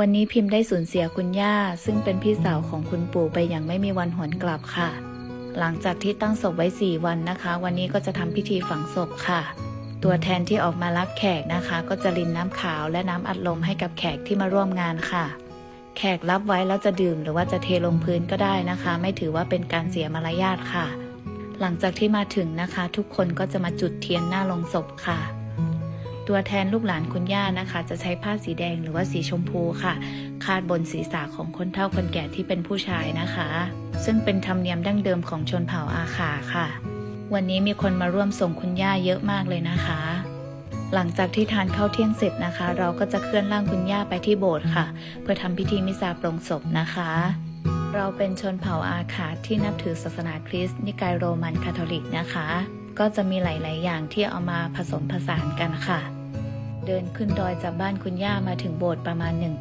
วันนี้พิมพ์ได้สูญเสียคุณย่า ซึ่งเป็นพี่สาวของคุณปู่ไปอย่างไม่มีวันหวนกลับค่ะ หลังจากที่ตั้งศพไว้ 4 วันนะคะ วันนี้ก็จะทำพิธีฝังศพค่ะ ตัวแทนที่ออกมารับแขกนะคะ ก็จะรินน้ำขาวและน้ำอัดลมให้กับแขกที่มาร่วมงานค่ะ แขกรับไว้แล้วจะดื่มหรือว่าจะเทลงพื้นก็ได้นะคะ ไม่ถือว่าเป็นการเสียมารยาทค่ะ หลังจากที่มาถึงนะคะ ทุกคนก็จะมาจุดเทียนหน้าลงศพค่ะ ตัวแทนลูกหลานคุณย่านะคะ จะใช้ผ้าสีแดงหรือว่าสีชมพูค่ะ คาดบนศีรษะของคนเฒ่าคนแก่ที่เป็นผู้ชายนะคะ ซึ่งเป็นธรรมเนียมดั้งเดิมของชนเผ่าอาขาค่ะ วันนี้มีคนมาร่วมส่งคุณย่าเยอะมากเลยนะคะ หลังจากที่ทานข้าวเที่ยงเสร็จนะคะ เราก็จะเคลื่อนร่างคุณย่าไปที่โบสถ์ค่ะ เพื่อทำพิธีมิซาปลงศพนะคะเราเป็นชนเผ่าอาขาที่นับถือศาสนาคริสต์นิกายโรมันคาทอลิกนะคะ ก็จะมีหลาย ๆ อย่างที่เอามาผสมผสานกันค่ะ เดินขึ้นดอยจากบ้านคุณย่ามาถึงโบสถ์ประมาณ1กิ